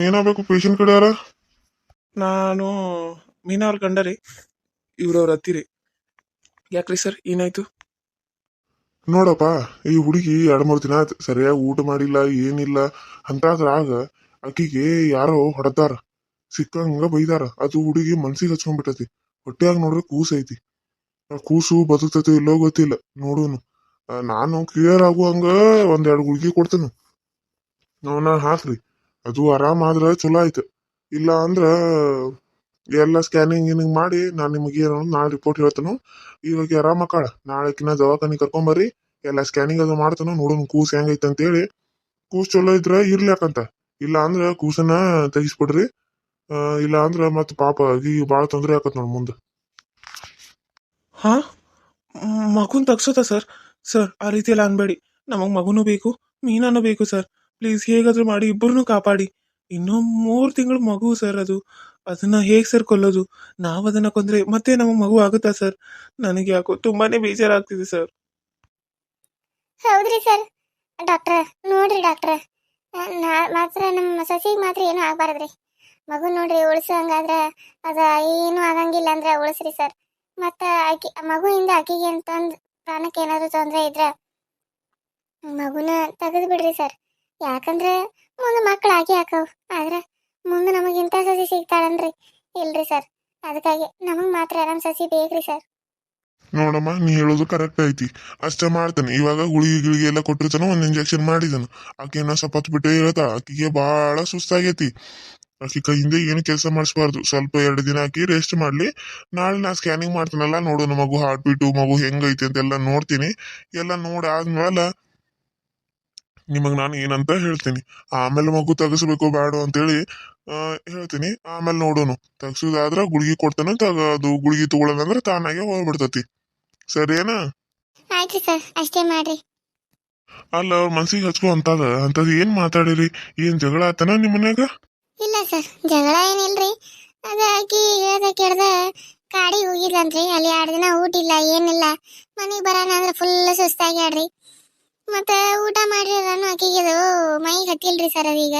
ಏನಾಗಬೇಕು? ಪೇಷಂಟ್ ಕಡೆ ಯಾರ? ನಾನು ಮೀನಾ ಅವ್ರ ಗಂಡ ರೀ ಇವ್ರವ್ರ ಹತ್ತಿರಿ. ಯಾಕ್ರಿ ಸರ್? ಏನಾಯ್ತು? ನೋಡಪ್ಪ ಈ ಹುಡುಗಿ ಎರಡು ಮೂರು ದಿನ ಆಯ್ತು ಸರಿಯಾಗಿ ಊಟ ಮಾಡಿಲ್ಲ ಏನಿಲ್ಲ ಅಂತಾದ್ರಾಗ ಆಕಿಗೆ ಯಾರೋ ಹೊಡೆದಾರ. ಸಿಕ್ಕಂಗ ಬೈದಾರ. ಅದು ಹುಡುಗಿ ಮನ್ಸಿಗೆ ಹಚ್ಕೊಂಡ್ಬಿಟ್ಟತಿ. ಹೊಟ್ಟೆಯಾಗ ನೋಡ್ರೆ ಕೂಸು ಐತಿ. ಆ ಕೂಸು ಬದುಕ್ತೈತಿ ಇಲ್ಲೋ ಗೊತ್ತಿಲ್ಲ. ನೋಡೋನು. ನಾನು ಕ್ಲಿಯರ್ ಆಗುವಂಗ ಒಂದೆರಡು ಗುಳಿಗೆ ಕೊಡ್ತೇನೆ. ಅವನ ಹಾಕ್ರಿ. ಅದು ಆರಾಮ್ ಆದ್ರೆ ಚಲೋ ಆಯ್ತು. ಇಲ್ಲ ಅಂದ್ರೆ ಎಲ್ಲ ಸ್ಕ್ಯಾನಿಂಗ್ ಗಿನಿಂಗ್ ಮಾಡಿ ನಾನು ನಿಮಗೆ ಏನೋ ನಾಳೆ ರಿಪೋರ್ಟ್ ಹೇಳ್ತೇನೆ. ಇವಾಗ ಆರಾಮ ಕಾಳ. ನಾಳೆಕಿನ ದವಾಖಾನೆ ಕರ್ಕೊಂಬರ್ರಿ ಎಲ್ಲ ಸ್ಕ್ಯಾನಿಂಗ್ ಅದು ಮಾಡ್ತಾನೋ, ನೋಡೋಣ ಕೂಸ್ ಹೆಂಗೈತೆ ಅಂತೇಳಿ. ಕೂಸ್ ಚಲೋ ಇದ್ರೆ ಇರ್ಲಿ ಯಾಕಂತ ಇಲ್ಲ ಅಂದ್ರೆ ಕೂಸನ್ನ ತೆಗಿಸ್ಬಿಡ್ರಿ. ಇಲ್ಲ ಅಂದ್ರೆ ಮತ್ತೆ ಪಾಪ ಈಗ ಭಾಳ ತೊಂದ್ರೆ ಆಕತ್ ನೋಡಿ ಮುಂದೆ. ಹಾ? ಮಗುನ್ ತಗ್ಸೋತಾ ಸರ್? ಸರ್, ಆ ರೀತಿ ಎಲ್ಲ ಅನ್ಬೇಡಿ. ನಮಗೆ ಮಗುನೂ ಬೇಕು ಮೀನಾನು ಬೇಕು ಸರ್. ಪ್ಲೀಸ್ ಹೇಗಾದ್ರೂ ಮಾಡಿ, ಇಬ್ಬರನ್ನೂ ಕಾಪಾಡಿ. ಇನ್ನೂ ಮೂರು ತಿಂಗಳು ಮಗು ಸರ್ ಅದು. ಅದನ್ನ ಹೇಗೆ ಸರ್ ಕೊಲ್ಲೋದು? ನಾವು ಅದನ್ನ ಕೊಂದ್ರೆ ಮತ್ತೆ ನಮ್ಮ ಮಗು ಆಗುತ್ತಾ ಸರ್ ನನಗೆ ಯಾಕೋ ತುಂಬಾನೇ ಬೇಜಾರಾಗ್ತಿದೆ ಸರ್ ಹೌದ್ರಿ ಸರ್ ಡಾಕ್ಟ್ರ ನೋಡ್ರಿ ಡಾಕ್ಟ್ರ ಮಾತ್ರ ನಮ್ಮ ಸಸಿಗೆ ಮಾತ್ರ ಏನೂ ಆಗ್ಬಾರದ್ರಿ. ಮಗು ನೋಡ್ರಿ ಉಳಿಸಂಗಾದ್ರೆ ಅದ ಏನೂ ಆಗಂಗಿಲ್ಲ ಅಂದ್ರೆ ಉಳಿಸ್ರಿ ಸರ್ ಮತ್ತ ಆಕಿ, ಮಗುವಿಂದ ಆಕಿಗೆ ಪ್ರಾಣಕ್ಕೆ ಏನಾದ್ರು ತೊಂದರೆ ಇದ್ರೆ ಮಗುನ ತೆಗೆದು ಬಿಡ್ರಿ ಸರ್ ಯಾಕಂದ್ರೆ ಮುಂದೆ ಮಕ್ಕಳು ಆಗಿ ಹಾಕವ್ ಆದ್ರ ಮುಂದೆ ಇಂಥ ಸಸಿ ಸಿಗ್ತಾಳನ್ರಿ. ಇಲ್ರಿ ಸರ್. ಅದಕ್ಕಾಗಿ ನಮಗ್ ಮಾತ್ರ ಆರಾಮ್ ಸಸಿ ಬೇಕ್ರಿ ಸರ್. ನೋಡಮ್ಮ, ನೀ ಹೇಳೋದು ಕರೆಕ್ಟ್ ಐತಿ. ಅಷ್ಟೇ ಮಾಡ್ತಾನೆ. ಇವಾಗ ಗುಳಿಗೆ ಗಿಳಿಗೆ ಎಲ್ಲ ಕೊಟ್ಟಿರ್ತಾನ, ಒಂದ್ ಇಂಜೆಕ್ಷನ್ ಮಾಡಿದನು. ಆಕೆ ಏನೋ ಸ್ವಲ್ಪ ಹೊತ್ತು ಬಿಟ್ಟು ಆಕಿಗೆ ಬಹಳ ಸುಸ್ತಾಗೈತಿ. ಆಕಿ ಕೈಯಿಂದ ಏನು ಕೆಲಸ ಮಾಡಿಸ್ಬಾರ್ದು. ಸ್ವಲ್ಪ ಎರಡು ದಿನ ಆಕಿ ರೆಸ್ಟ್ ಮಾಡ್ಲಿ. ನಾಳೆ ನಾ ಸ್ಕ್ಯಾನಿಂಗ್ ಮಾಡ್ತಾನಲ್ಲ ನೋಡೋಣ ಮಗು ಹಾರ್ಟ್ ಬೀಟು ಮಗು ಹೆಂಗೈತಿ ಅಂತೆಲ್ಲ ನೋಡ್ತೀನಿ. ಎಲ್ಲ ನೋಡಿ ಆದ್ಮೇಲೆ ನಿಮಗ್ ನಾನು ಏನಂತ ಹೇಳ್ತೀನಿ. ಆಮೇಲೆ ಮಗು ತೆಗಿಸ್ಬೇಕು ಬೇಡ ಅಂತೇಳಿ ಹೇಳ್ತೀನಿ. ಆಮೇಲೆ ನೋಡೋನು. ತೆಗ್ಸುದಾದ್ರ ಗುಳಿಗೆ ಕೊಡ್ತಾನೆ ತಗ ಅದು ಗುಳಿಗೆ ತಗೊಳ್ಳೋದಂದ್ರೆ ತಾನಾಗೆ ಹೋಗ್ಬಿಡ್ತತಿ. ಸರಿನಾ ಆಯ್ತು ಸರ್ ಅಷ್ಟೇ ಮಾಡ್ರಿ. ಅಲ್ಲ ಅವ್ರ ಮನ್ಸಿಗೆ ಹಚ್ಕೊ ಅಂತದ ಅಂತದ್ ಏನ್ ಮಾತಾಡಿರಿ? ಏನ್ ಜಗಳ ಆತನ ನಿಮ್ ಮನ್ಯಾಗ? ಇಲ್ಲ ಸರ್ ಜಗಳ ಏನಿಲ್ರಿ. ಅದ ಆಕಿ ಹೇಳ್ದ ಕೇಳ್ದ ಕಾಡಿಗೆ ಹೋಗಿದ್ಲಂತ್ರಿ. ಅಲ್ಲಿ ಎರಡು ದಿನ ಊಟ ಇಲ್ಲ ಏನಿಲ್ಲ. ಮನೆಗೆ ಬರೋಣ ಅಂದ್ರೆ ಫುಲ್ ಸುಸ್ತಾಗ್ಯಾಡ್ರಿ. ಮತ್ತೆ ಊಟ ಮಾಡ್ರಿ ನಾನು ಆಕಿಗೆ ಮೈಗೆ ಹತ್ತಿಲ್ರಿ ಸರ್ ಅದೀಗ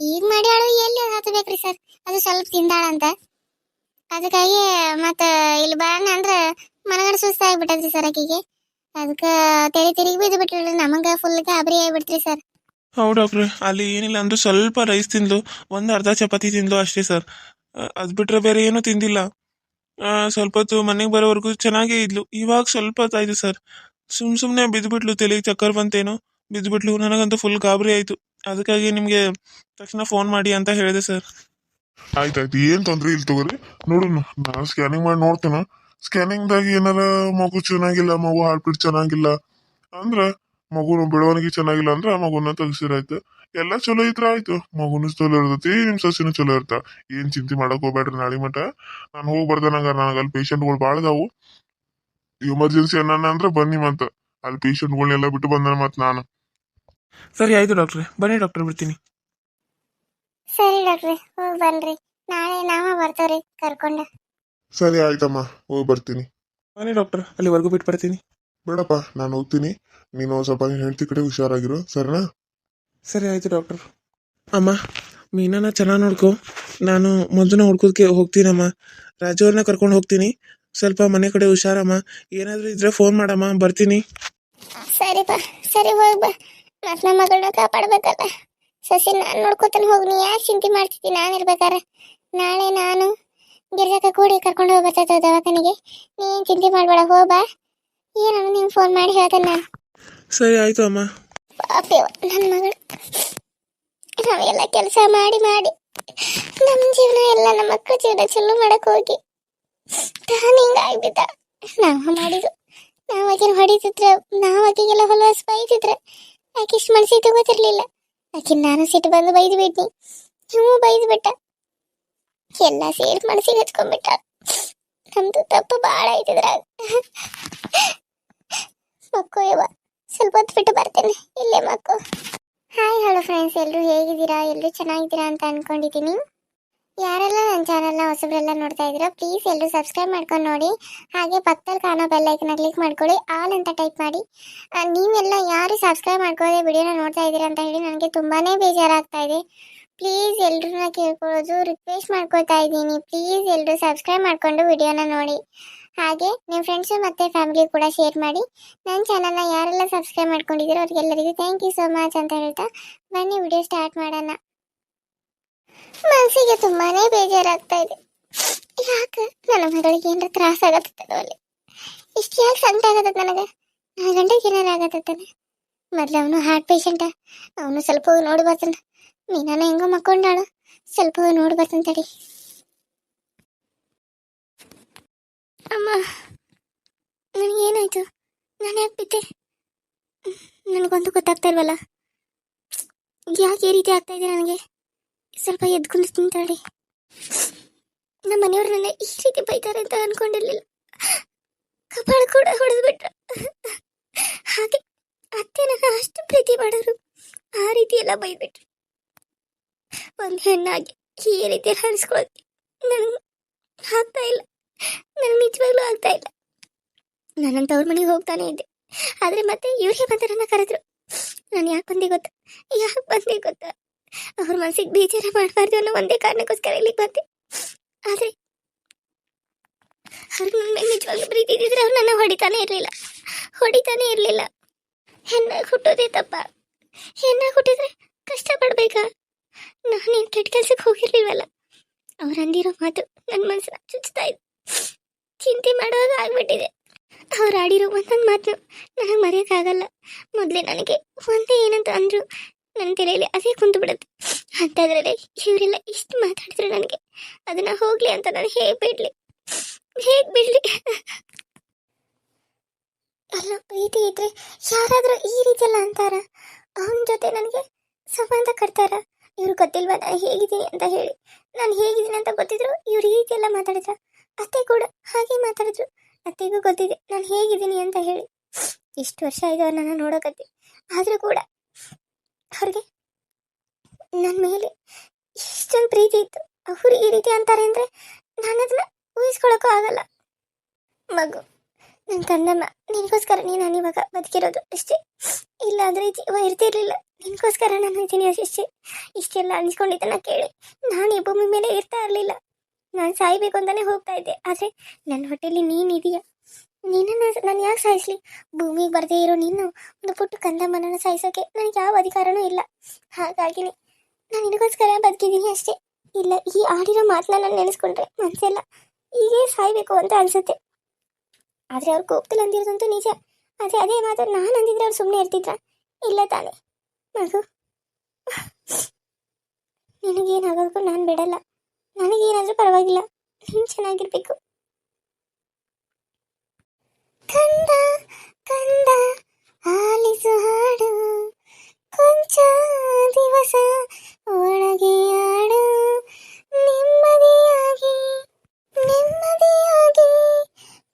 ಈಗ. ಮಾಡ್ಯಾಳು ಎಲ್ಲಿ ಹತ್ತಬೇಕ್ರಿ ಸರ್ ಅದು ಸ್ವಲ್ಪ ತಿಂದಾಳಂತ ಅದಕ್ಕಾಗಿ ಮತ್ತೆ ಇಲ್ಲಿ ಬರೋಣ ಅಂದ್ರೆ ಮನಗಡೆ ಸುಸ್ತಾಗ್ಬಿಟ್ಟದ್ರಿ ಸರ್ ಆಕಿಗೆ. ಅದಕ್ಕೆ ತೆರಿ ತಿರುಗಿ ಬಿದ್ದು ಬಿಟ್ರಿ ನಮಗೆ ಫುಲ್ ಗಾಬರಿ ಆಗ್ಬಿಡ್ತ್ರಿ ಸರ್ ಹೌದು ಡಾಕ್ಟ್ರೆ, ಅಲ್ಲಿ ಏನಿಲ್ಲ ಅಂದ್ರೂ ಸ್ವಲ್ಪ ರೈಸ್ ತಿಂದ್ಲು, ಒಂದು ಅರ್ಧ ಚಪಾತಿ ತಿಂದ್ಲು ಅಷ್ಟೇ ಸರ್ ಅದು ಬಿಟ್ರೆ ಬೇರೆ ಏನೂ ತಿಂದಿಲ್ಲ. ಸ್ವಲ್ಪ ಹೊತ್ತು ಮನೆಗೆ ಬರೋವರೆಗೂ ಚೆನ್ನಾಗೇ ಇದ್ಲು. ಇವಾಗ ಸ್ವಲ್ಪ ಹೊತ್ತಾಯ್ತು ಸರ್ ಸುಮ್ ಸುಮ್ನೆ ಬಿದ್ದುಬಿಟ್ಲು ತಲೆಗೆ ಚಕ್ಕರ್ ಬಂತೇನೋ ಬಿದ್ದುಬಿಟ್ಲು ನನಗಂತೂ ಫುಲ್ ಗಾಬರಿ ಆಯಿತು. ಅದಕ್ಕಾಗಿ ನಿಮಗೆ ತಕ್ಷಣ ಫೋನ್ ಮಾಡಿ ಅಂತ ಹೇಳಿದೆ ಸರ್ ಆಯ್ತಾಯ್ತು. ಏನ್ ತೊಂದ್ರೆ ಇಲ್ಲ ತಗೋರಿ. ನೋಡೋಣ ನಾನು ಸ್ಕ್ಯಾನಿಂಗ್ ಮಾಡಿ ನೋಡ್ತೇನೆ? ಸ್ಕ್ಯಾನಿಂಗ್ ದಾಗ ಏನಾರ ಮಗು ಚೆನ್ನಾಗಿಲ್ಲ, ಮಗು ಹಾರ್ಟ್ ಬೀಟ್ ಚೆನ್ನಾಗಿಲ್ಲ ಅಂದ್ರ ಮಗು ಬೆಳವಣಿಗೆ ಚೆನ್ನಾಗಿಲ್ಲ ಅಂದ್ರೆ ಆ ಮಗುನ ತೆಗ್ಸಿರಾಯ್ತು. ಎಲ್ಲ ಚಲೋ ಇದ್ರ ಆಯ್ತು. ಮಗುನು ಚಲೋ ಇರ್ತೈತಿ, ನಿಮ್ ಸಸಿನೂ ಚಲೋ ಇರ್ತಾ. ಏನ್ ಚಿಂತೆ ಮಾಡಕ್ ಹೋಗ್ಬೇಡ್ರಿ ನಾಳೆ ಮಠ. ನಾನು ಹೋಗಿ ನಂಗ ನನಗೆ ಅಲ್ಲಿ ಪೇಷಂಟ್ಗಳು ಭಾಳ ಎಮರ್ಜೆನ್ಸಿ ಅನ್ನ ಅಂದ್ರ ಬನ್ನಿ ಮತ್ತ ಅಲ್ಲಿ ಪೇಷಂಟ್ಗಳನ್ನೆಲ್ಲ ಬಿಟ್ಟು ಬಂದ ಮತ್ತೆ ನಾನು. ಸರಿ ಆಯ್ತು ಡಾಕ್ಟ್ರೆ ಬನ್ನಿ ಡಾಕ್ಟರ್ ಬಿಡ್ತೀನಿ ಸರಿ ಡಾಕ್ಟ್ರೆ ಹೋಗಿ ಬನ್ರಿ. ನಾಳೆ ನಾವ ಬರ್ತೇವ್ರಿ ಕರ್ಕೊಂಡ. ಸರಿ ಆಯ್ತಮ್ಮ. ಹೋಗಿ ಬರ್ತೀನಿ. ಬನ್ನಿ ಡಾಕ್ಟರ್ ಅಲ್ಲಿವರೆಗೂ ಬಿಟ್ಟು ಬರ್ತೀನಿ. ಬೇಡಪ್ಪ ನಾನು ಹೋಗ್ತೀನಿ. ನೀನು ಸ್ವಲ್ಪ ನಿನ್ ಹೆಂಡತಿ ಕಡೆ ಹುಷಾರಾಗಿರು ಸರಿನಾ? ಸರಿ ಆಯ್ತು ಡಾಕ್ಟರ್ ಅಮ್ಮ ಮೀನನ್ನ ಚೆನ್ನಾಗಿ ನೋಡ್ಕೊ. ನಾನು ಮೊದಲು ಹುಡ್ಕೋದಕ್ಕೆ ಹೋಗ್ತೀನಮ್ಮ. ರಾಜು ಅವ್ರನ್ನ ಕರ್ಕೊಂಡು ಹೋಗ್ತೀನಿ. ಸ್ವಲ್ಪ ಮನೆ ಕಡೆ ಹುಷಾರಮ್ಮ. ಏನಾದರೂ ಇದ್ರೆ ಫೋನ್ ಮಾಡಮ್ಮ ಬರ್ತೀನಿ. ಸರಿಪ್ಪ ಸರಿ ಹೋಗಿ ಬಾ. ನನ್ನ ನಮ್ಮ ಮಗಳನ್ನ ಕಾಪಾಡ್ಬೇಕಲ್ಲ ಸಸಿ ನಾನು ನೋಡ್ಕೊತಾನೆ ಹೋಗಿ. ನೀ ಯಾಕೆ ಚಿಂತೆ ಮಾಡ್ತಿದ್ದೀನಿ ನಾನು ಇರ್ಬೇಕಾರೆ? ನಾಳೆ ನಾನು ಗಿರ್ಜಕ್ಕ ಕೂಡಿ ಕರ್ಕೊಂಡು ಹೋಗ್ಬರ್ತೈತೆ ದವಾಖಾನಿಗೆ. ನೀ ಏನ್ ಚಿಂತೆ ಮಾಡ್ಬೇಡ ಹೋಗ್ಬಾ ಏನೋ ನಿಂಗೆ ಫೋನ್ ಮಾಡಿ ಹೇಳ್ತೇನೆ ನಾನು. ಸರಿ ಆಯ್ತು ಅಮ್ಮ. ಪಾಪಿ ನನ್ನ ಮಗಳು. ನಾವೆಲ್ಲ ಕೆಲಸ ಮಾಡಿ ಮಾಡಿ. ನಮ್ಮ ಜೀವನ ಎಲ್ಲ ನಮ್ಮ ಮಕ್ಕಳ ಜೀವನ ಚಲೋ ಮಾಡಕ್ ಹೋಗಿ. ತಾನು ಆಗ್ಬಿಟ್ಟ ನಾವು ಮಾಡಿದ್ದು. ನಾವು ಆಕಿನ ಹೊಡಿತಿದ್ರೆ ನಾವು ಆಕಿಗೆಲ್ಲ ಹೊಲವಾಸ್ ಬೈತಿದ್ರೆ, ಆಕೆ ಇಷ್ಟು ಮನಸ್ಸಿಗೆ ತಗೋತಿರ್ಲಿಲ್ಲ. ಆಕಿನ ನಾನು ಸಿಟ್ಟು ಬಂದು ಬೈದು ಬಿಟ್ನಿ ನೀವು ಬೈದು ಬಿಟ್ಟ ಎಲ್ಲ ಸೇರಿ ಮನಸ್ಸಿಗೆ ಹಚ್ಕೊಂಡ್ಬಿಟ್ಟ. ನಮ್ದು ತಪ್ಪು ಭಾಳ ಐತಿದ್ರಾಗ ಮಕ್ಕೋ ಯವ್ವ, ಸ್ವಲ್ಪ ಹೊತ್ತು ಬಿಟ್ಟು ಬರ್ತೇನೆ. ಇಲ್ಲೇ ಮಕ್ಕೋ. ಹಾಯ್ ಹಲೋ ಫ್ರೆಂಡ್ಸ್ ಎಲ್ಲರೂ ಹೇಗಿದ್ದೀರಾ? ಎಲ್ಲರೂ ಚೆನ್ನಾಗಿದ್ದೀರಾ ಅಂತ ಅನ್ಕೊಂಡಿದ್ದೀನಿ. ಯಾರೆಲ್ಲ ನನ್ನ ಚಾನಲ್ನ ಹೊಸಬ್ರೆಲ್ಲ ನೋಡ್ತಾ ಇದ್ರು ಪ್ಲೀಸ್ ಎಲ್ಲರೂ ಸಬ್ಸ್ಕ್ರೈಬ್ ಮಾಡ್ಕೊಂಡು ನೋಡಿ. ಹಾಗೆ ಪಕ್ಕದಲ್ಲಿ ಕಾಣೋ ಬೆಲ್ ಐಕನ್ ಕ್ಲಿಕ್ ಮಾಡ್ಕೊಳ್ಳಿ ಆಲ್ ಅಂತ ಟೈಪ್ ಮಾಡಿ. ನೀವೆಲ್ಲ ಯಾರು ಸಬ್ಸ್ಕ್ರೈಬ್ ಮಾಡ್ಕೊಳ್ಳೋದೇ ವಿಡಿಯೋನ ನೋಡ್ತಾ ಇದ್ದೀರಾ ಅಂತ ಹೇಳಿ ನನಗೆ ತುಂಬಾ ಬೇಜಾರಾಗ್ತಾ ಇದೆ. ಪ್ಲೀಸ್ ಎಲ್ಲರನ್ನ ಕೇಳ್ಕೊಳ್ಳೋದು ರಿಕ್ವೆಸ್ಟ್ ಮಾಡ್ಕೊಳ್ತಾ ಇದ್ದೀನಿ. ಪ್ಲೀಸ್ ಎಲ್ಲರೂ ಸಬ್ಸ್ಕ್ರೈಬ್ ಮಾಡ್ಕೊಂಡು ವಿಡಿಯೋನ ನೋಡಿ. ಹಾಗೆ ನಿಮ್ಮ ಫ್ರೆಂಡ್ಸು ಮತ್ತು ಫ್ಯಾಮಿಲಿ ಕೂಡ ಶೇರ್ ಮಾಡಿ. ನನ್ನ ಚಾನಲ್ನ ಯಾರೆಲ್ಲ ಸಬ್ಸ್ಕ್ರೈಬ್ ಮಾಡ್ಕೊಂಡಿದ್ದೀರೋ ಅವ್ರಿಗೆಲ್ಲರಿಗೂ ಥ್ಯಾಂಕ್ ಯು ಸೋ ಮಚ್ ಅಂತ ಹೇಳ್ತಾ ಬನ್ನಿ ವಿಡಿಯೋ ಸ್ಟಾರ್ಟ್ ಮಾಡೋಣ. ಮನಸ್ಸಿಗೆ ತುಂಬಾನೇ ಬೇಜಾರಾಗ್ತಾ ಇದೆ. ಯಾಕೆ? ನನ್ನ ಮಗಳಿಗೆ ಏನಾರ ತ್ರಾಸ ಆಗತ್ತದೋ ಅಲ್ಲಿ ಇಷ್ಟು ಯಾಕೆ ಸಂಕಟ ಆಗತ್ತದ ನನಗೆ? ನನ್ನ ಗಂಟೆಗೆ ಏನಾರ ಆಗತ್ತಾನೆ ಮೊದ್ಲು ಅವನು ಹಾರ್ಟ್ ಪೇಷಂಟ ಅವನು ಸ್ವಲ್ಪ ನೋಡಿ ಬರ್ತಾನ. ಮೀನಾನ ಹೆಂಗೋ ಮಕ್ಕೊಂಡಾಳು. ಸ್ವಲ್ಪ ನೋಡಿ ಬರ್ತಾನ ತಡಿ. ಅಮ್ಮ ನನಗೇನಾಯ್ತು ನಾನು ಯಾಕೆ ಬಿದ್ದೆ? ನನಗೊಂದು ಗೊತ್ತಾಗ್ತಾ ಇಲ್ವಲ್ಲ? ಯಾಕೆ ಈ ರೀತಿ ಆಗ್ತಾ ಇದೆ ನನಗೆ? ಸ್ವಲ್ಪ ಎದ್ಕೊಂಡು ತಿಂತಾಳೆ. ನಮ್ಮ ಮನೆಯವ್ರು ನನ್ನ ಈ ರೀತಿ ಬೈತಾರೆ ಅಂತ ಅನ್ಕೊಂಡಿರ್ಲಿಲ್ಲ. ಕಪಾಳ ಕೂಡ ಹೊಡೆದ್ಬಿಟ್ರು. ಹಾಗೆ ಅತ್ತೆ ನನ್ನ ಅಷ್ಟು ಪ್ರೀತಿ ಮಾಡೋರು ಆ ರೀತಿ ಎಲ್ಲ ಬೈಬಿಟ್ರು ಒಂದು ಹೆಣ್ಣಾಗಿ ಈ ರೀತಿ ಎಲ್ಲ ಅನಿಸ್ಕೊಳ್ಳೋಕೆ ನನಗೆ ಆಗ್ತಾ ಇಲ್ಲ. ನನಗೆ ನಿಜವಾಗ್ಲೂ ಆಗ್ತಾ ಇಲ್ಲ. ನಾನಂತ ಅವ್ರ ಮನೆಗೆ ಹೋಗ್ತಾನೆ ಇದ್ದೆ. ಆದರೆ ಮತ್ತೆ ಇವರೇ ಬಂದರನ್ನ ಕರೆದ್ರು. ನಾನು ಯಾಕೆ ಬಂದೆ ಗೊತ್ತಾ? ಯಾಕೆ ಬಂದೆ ಗೊತ್ತಾ? ಅವ್ರ ಮನಸ್ಸಿಗೆ ಬೇಜಾರ ಮಾಡಬಾರ್ದು ಅನ್ನೋ ಒಂದೇ ಕಾರಣಕ್ಕೋಸ್ಕರ ಇಲ್ಲಿಗೆ ಬಂದೆ. ಆದರೆ ಅವ್ರ ಮೇಲೆ ನಿಜವಾಗ್ಲೂ ಪ್ರೀತಿ ಅವ್ರು ನನ್ನ ಹೊಡಿತಾನೆ ಇರಲಿಲ್ಲ. ಹೊಡಿತಾನೆ ಇರಲಿಲ್ಲ. ಹೆಣ್ಣಾಗಿ ಹುಟ್ಟೋದೇ ತಪ್ಪ. ಹೆಣ್ಣಾಗಿ ಹುಟ್ಟಿದ್ರೆ ಕಷ್ಟಪಡ್ಬೇಕಾ ನಾನೇನು ಕೆಟ್ಟ ಕೆಲ್ಸಕ್ಕೆ ಹೋಗಿರ್ಲಿಲ್ವಲ್ಲ? ಅವ್ರು ಅಂದಿರೋ ಮಾತು ನನ್ನ ಮನಸ್ಸನ್ನ ಚುಚ್ತಾ ಇದೆ, ಚಿಂತೆ ಮಾಡುವಾಗ ಆಗ್ಬಿಟ್ಟಿದೆ. ಅವ್ರು ಆಡಿರೋ ಒಂದೊಂದು ಮಾತು ನನಗೆ ಮರೆಯೋಕ್ಕಾಗಲ್ಲ. ಮೊದಲೇ ನನಗೆ ಒಂದೇ ಏನಂತ ಅಂದ್ರು ನನ್ನ ತಲೆಯಲ್ಲಿ ಅದೇ ಕುಂತು ಬಿಡುತ್ತೆ. ಅಂಥದ್ರಲ್ಲಿ ಇವರೆಲ್ಲ ಇಷ್ಟು ಮಾತಾಡಿದ್ರು ನನಗೆ. ಅದನ್ನ ಹೋಗ್ಲಿ ಅಂತ ನಾನು ಹೇಗೆ ಬಿಡ್ಲಿ? ಹೇಗೆ ಬಿಡ್ಲಿ? ಅಲ್ಲ, ಪ್ರೀತಿ ಇದ್ರೆ ಯಾರಾದರೂ ಈ ರೀತಿ ಎಲ್ಲ ಅಂತಾರ? ಅವನ ಜೊತೆ ನನಗೆ ಸಂಬಂಧ ಕಟ್ತಾರ? ಇವ್ರು ಗೊತ್ತಿಲ್ವಾ ನಾನು ಹೇಗಿದ್ದೀನಿ ಅಂತ ಹೇಳಿ. ನಾನು ಹೇಗಿದ್ದೀನಿ ಅಂತ ಗೊತ್ತಿದ್ರು ಇವ್ರು ಈ ರೀತಿಯೆಲ್ಲ ಮಾತಾಡಿದ್ರ? ಅತ್ತೆ ಕೂಡ ಹಾಗೆ ಮಾತಾಡಿದ್ರು. ಅತ್ತೆಗೂ ಗೊತ್ತಿದೆ ನಾನು ಹೇಗಿದ್ದೀನಿ ಅಂತ ಹೇಳಿ. ಇಷ್ಟು ವರ್ಷ ಆಯ್ತು ಅವ್ರನ್ನ ನೋಡೋಕತ್ತಿ. ಆದರೂ ಕೂಡ ಅವ್ರಿಗೆ ನನ್ನ ಮೇಲೆ ಇಷ್ಟೊಂದು ಪ್ರೀತಿ ಇತ್ತು. ಅವ್ರು ಈ ರೀತಿ ಅಂತಾರೆ ಅಂದರೆ ನಾನು ಅದನ್ನ ಊಹಿಸ್ಕೊಳಕ್ಕೂ ಆಗಲ್ಲ. ಮಗು ನನ್ನ ಕಂದಮ್ಮ ನಿನಗೋಸ್ಕರ ನೀನು ಇವಾಗ ಬದುಕಿರೋದು ಅಷ್ಟೇ. ಇಲ್ಲ ಅಂದ್ರೆ ಜೀವ ಇರ್ತಿರ್ಲಿಲ್ಲ. ನಿನಗೋಸ್ಕರ ನಾನು ಇದ್ದೀನಿ ಅಷ್ಟೇ. ಇಷ್ಟೆಲ್ಲ ಅನ್ಸ್ಕೊಂಡಿದ್ದನ್ನ ಕೇಳಿ ನಾನು ಈ ಭೂಮಿ ಮೇಲೆ ಇರ್ತಾ ಇರಲಿಲ್ಲ. ನಾನು ಸಾಯ್ಬೇಕು ಅಂತಾನೆ ಹೋಗ್ತಾ ಇದ್ದೆ. ಆದರೆ ನನ್ನ ಹೊಟ್ಟೆಲಿ ನೀನಿದೆಯಾ ನಿನ್ನನ್ನು ನಾನು ಯಾಕೆ ಸಾಯಿಸ್ಲಿ? ಭೂಮಿಗೆ ಬರದೇ ಇರೋ ನೀನು ಒಂದು ಪುಟ್ಟ ಕಂದಮ್ಮನನ್ನು ಸಾಯಿಸೋಕೆ ನನಗೆ ಯಾವ ಅಧಿಕಾರನೂ ಇಲ್ಲ. ಹಾಗಾಗಿನೇ ನಾನು ನಿನಗೋಸ್ಕರ ಬದುಕಿದ್ದೀನಿ ಅಷ್ಟೇ. ಇಲ್ಲ, ಈ ಆಡಿರೋ ಮಾತನ್ನ ನಾನು ನೆನೆಸ್ಕೊಂಡ್ರೆ ಮನಸ್ಸೆಲ್ಲ ಹೀಗೆ ಸಾಯ್ಬೇಕು ಅಂತ ಅನ್ಸುತ್ತೆ. ಆದರೆ ಅವ್ರು ಕೋಪದಲ್ಲಿ ಅಂದಿರೋದಂತೂ ನಿಜ. ಆದರೆ ಅದೇ ಮಾತು ನಾನು ಅಂದಿದ್ರೆ ಅವ್ರು ಸುಮ್ಮನೆ ಇರ್ತಿದ್ರ? ಇಲ್ಲ ತಾನೆ. ಮಗು. ನಿನಗೇನಾಗೋದಕ್ಕೂ ನಾನು ಬಿಡಲ್ಲ. ನನಗೇನಾದರೂ ಪರವಾಗಿಲ್ಲ. ನೀನು ಚೆನ್ನಾಗಿರ್ಬೇಕು. ಕಂದ ಕಂದ, ಆಲಿಸು ಹಾಡು. ಕೊಂಚ ದಿವಸ ಒಳಗೆ ಆಡು ನೆಮ್ಮದಿಯಾಗಿ ನೆಮ್ಮದಿಯಾಗಿ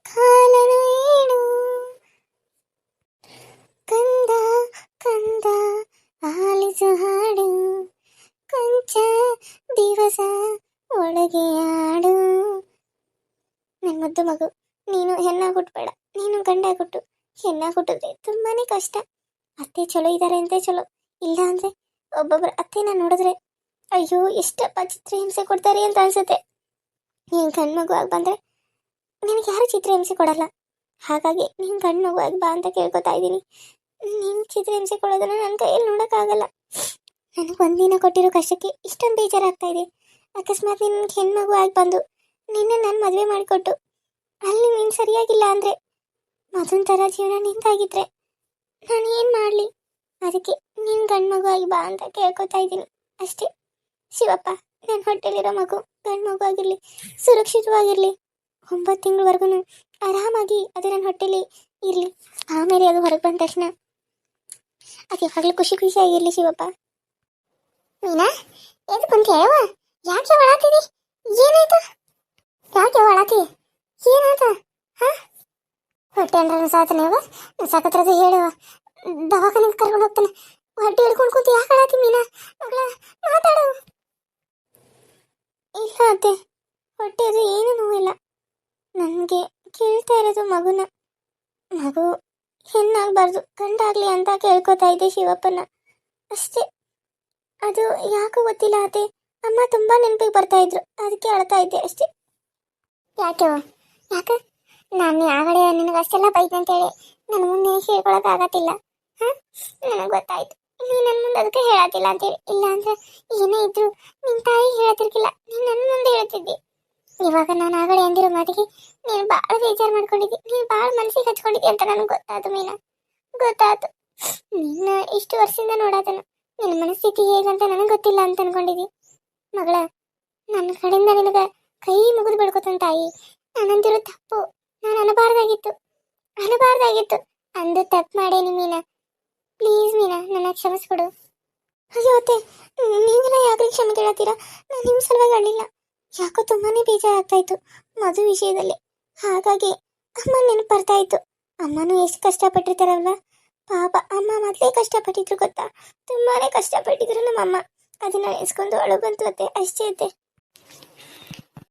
ಕಾಲನು ಏಳು ಕಂದ ಕಂದ, ಆಲಿಸು ಹಾಡು. ಕೊಂಚ ದಿವಸ ಒಳಗೆ ಆಡು ನನ್ನ ಮಗು ನೀನು ಹೆಣ್ಣ ಹುಟ್ಟಬೇಡ ನೀನು ಗಂಡ ಹುಟ್ಟು ಹೆಣ್ಣ ಹುಟ್ಟಿದ್ರೆ ತುಂಬಾನೇ ಕಷ್ಟ. ಅತ್ತೆ ಚಲೋ ಇದ್ದಾರೆ ಅಂತ ಚಲೋ. ಇಲ್ಲ ಅಂದ್ರೆ ಒಬ್ಬೊಬ್ಬರ ಅತ್ತೆನ ನೋಡಿದ್ರೆ, ಅಯ್ಯೋ, ಎಷ್ಟಪ್ಪ ಚಿತ್ರಹಿಂಸೆ ಕೊಡ್ತಾರೆ ಅಂತ ಅನ್ಸುತ್ತೆ. ನೀನು ಮಗು ಆಗಿ ಬಂದ್ರೆ ನಿನಗೆ ಯಾರು ಚಿತ್ರಹಿಂಸೆ ಕೊಡಲ್ಲ? ಹಾಗಾಗಿ ನೀನು ಮಗು ಆಗಿ ಬಾ ಅಂತ ಕೇಳ್ಕೊತಾ ಇದ್ದೀನಿ. ನೀನು ಚಿತ್ರಹಿಂಸೆ ಕೊಡೋದನ್ನ ನನ್ನ ಕೈಯಲ್ಲಿ ನೋಡೋಕ್ಕಾಗಲ್ಲ. ನನಗೆ ಒಂದಿನ ಕೊಟ್ಟಿರೋ ಕಷ್ಟಕ್ಕೆ ಇಷ್ಟೊಂದು ಬೇಜಾರಾಗ್ತಾ ಇದೆ. ಅಕಸ್ಮಾತ್ ನಿನ್ನ ಹೆಣ್ಮಗು ಆಗಿ ಬಂದು ನಿನ್ನ ನಾನು ಮದುವೆ ಮಾಡಿಕೊಟ್ಟು, ಅಲ್ಲಿ ನೀನು ಸರಿಯಾಗಿಲ್ಲ ಅಂದರೆ ಮೊದಲ ಥರ ಜೀವನ ನಿಂತಾಗಿದ್ರೆ ನಾನು ಏನು ಮಾಡಲಿ? ಅದಕ್ಕೆ ನೀನು ಗಂಡು ಆಗಿ ಬಾ ಅಂತ ಕೇಳ್ಕೊತಾ ಇದ್ದೀನಿ. ಅಷ್ಟೇ. ಶಿವಪ್ಪ ನನ್ನ ಹೊಟ್ಟೆಲಿರೋ ಮಗು ಗಂಡು ಮಗು ಆಗಿರಲಿ, ಸುರಕ್ಷಿತವಾಗಿರಲಿ, ಒಂಬತ್ತು ತಿಂಗಳವರೆಗೂ ಆರಾಮಾಗಿ ಅದು ನನ್ನ ಹೊಟ್ಟೆಲಿ ಇರಲಿ. ಆಮೇಲೆ ಅದು ಹೊರಗೆ ಬಂದ ತಕ್ಷಣ ಅದು ಯಾವಾಗಲೂ ಖುಷಿ ಖುಷಿಯಾಗಿರಲಿ ಶಿವಪ್ಪ. ಮೀನಾ ಎದು ಕುಂತ ಹೇಳುವ? ಯಾಕೆ ಒಳಾತಿದಿ? ಏನಾಯ್ತು? ಯಾಕೆ ಒಳಾತಿ? ಏನಾಯ್ತು? ಹಾ? ಹೊಟ್ಟೆ ಅಂದ್ರೆ ಸಾತನೆ ಹೋಗ ಸಾಕತ್ರದ ಹೇಳುವ ದವಾಖಾನೆಗೆ ಕರ್ಕೊಂಡು ಹೋಗ್ತಾನೆ. ಹೊಟ್ಟೆ ಹಿಡ್ಕೊಂಡು ಕೂತು ಯಾಕೆ ಅಳಾತಿ ಮೀನಾ? ಮಗಳ, ಮಾತಾಡು. ಇಲ್ಲ ಅತ್ತೆ. ಹೊಟ್ಟೆ ಅದು ಏನು ನೋವಿಲ್ಲ. ನನಗೆ ಕೇಳ್ತಾ ಇರೋದು ಮಗುನ. ಮಗು ಹೆಣ್ಣಾಗಬಾರ್ದು, ಗಂಡಾಗ್ಲಿ ಅಂತ ಕೇಳ್ಕೊತಾ ಇದ್ದೆ ಶಿವಪ್ಪನ ಅಷ್ಟೇ. ಅದು ಯಾಕೋ ಗೊತ್ತಿಲ್ಲ ಅತ್ತೆ. ಅಮ್ಮ ತುಂಬಾ ನೆನಪಿಗೆ ಬರ್ತಾ ಇದ್ರು. ಅದಕ್ಕೆ ಅಳ್ತಾ ಇದ್ದೆ ಅಷ್ಟೇ. ಯಾಕೆ ಯಾಕೆ? ನಾನು ಯಾಗಡೆ ನಿನಗೆ ಅಷ್ಟೆಲ್ಲ ಬೈದೆ ಅಂತೇಳಿ ನನ್ನ ಮುಂದೆ ಹೇಳ್ಕೊಳಕ್ಕಾಗತ್ತಿಲ್ಲ ಹಾಂ? ನನಗೆ ಗೊತ್ತಾಯ್ತು. ನೀ ನನ್ನ ಮುಂದೆ ಅದಕ್ಕೆ ಹೇಳತ್ತಿಲ್ಲ ಅಂತೇಳಿ. ಇಲ್ಲ ಅಂದ್ರೆ ಏನೇ ಇದ್ರು ನಿನ್ ತಾಯಿ ಹೇಳತಿರ್ಕಿಲ್ಲ ನೀನ್ ನನ್ನ ಮುಂದೆ ಹೇಳ್ತಿದ್ದಿ. ಇವಾಗ ನಾನು ಆಗಡೆ ಅಂದಿರೋ ಮಾತಿಗೆ ನೀನು ಭಾಳ ಬೇಜಾರು ಮಾಡ್ಕೊಂಡಿದ್ದಿ. ನೀನು ಭಾಳ ಮನಸ್ಸಿಗೆ ಹಚ್ಕೊಂಡಿದ್ದಿ ಅಂತ ನನಗೆ ಗೊತ್ತಾಯ್ತು ಮೀನಾ. ಗೊತ್ತಾಯ್ತು. ನಿನ್ನ ಇಷ್ಟು ವರ್ಷದಿಂದ ನೋಡಾತನು. ನಿನ್ನ ಮನಸ್ಥಿತಿ ಹೇಗಂತ ನನಗೆ ಗೊತ್ತಿಲ್ಲ ಅಂತ ಅನ್ಕೊಂಡಿದ್ದಿ. ಮಗಳ ನನ್ನ ಕಡೆಯಿಂದ ನಿನಗೆ ಕೈ ಮುಗಿದು ಬಿಡ್ಕೊತಾನ ತಾಯಿ. ನಾನಂದಿರೋ ತಪ್ಪು. ನಾನು ಅನ್ನಬಾರ್ದಾಗಿತ್ತು ಅನ್ನಬಾರ್ದಾಗಿತ್ತು ಅಂದು ತಪ್ಪು ಮಾಡೇನಿ ಮೀನಾ ಪ್ಲೀಸ್ ಮೀನಾ, ನನ್ನ ಕ್ಷಮಿಸ್ಬಿಡು. ಅಯ್ಯೋ ಅತ್ತೆ ನೀವೆಲ್ಲ ಯಾಕೆ ಕ್ಷಮೆ ಕೇಳತ್ತೀರಾ? ನಾನು ನಿಮ್ಮ ಸಲುವಾಗಿ ಅಳ್ಳಿಲ್ಲ. ಯಾಕೋ ತುಂಬಾನೇ ಬೇಜಾರಾಗ್ತಾ ಇತ್ತು ಮದುವೆ ವಿಷಯದಲ್ಲಿ. ಹಾಗಾಗಿ ಅಮ್ಮ ನೆನಪು ಬರ್ತಾ ಇತ್ತು ಅಮ್ಮನೂ ಎಷ್ಟು ಕಷ್ಟಪಟ್ಟಿರ್ತಾರಲ್ವ? ಪಾಪ ಅಮ್ಮ ಮೊದಲೇ ಕಷ್ಟಪಟ್ಟಿದ್ರು ಗೊತ್ತಾ? ತುಂಬಾನೇ ಕಷ್ಟಪಟ್ಟಿದ್ರು ನಮ್ಮಮ್ಮ. ಅದನ್ನ ನೆನೆಸ್ಕೊಂಡು ಅಳು ಬಂತು ಅತ್ತೆ, ಅಷ್ಟೇ ಅತ್ತೆ.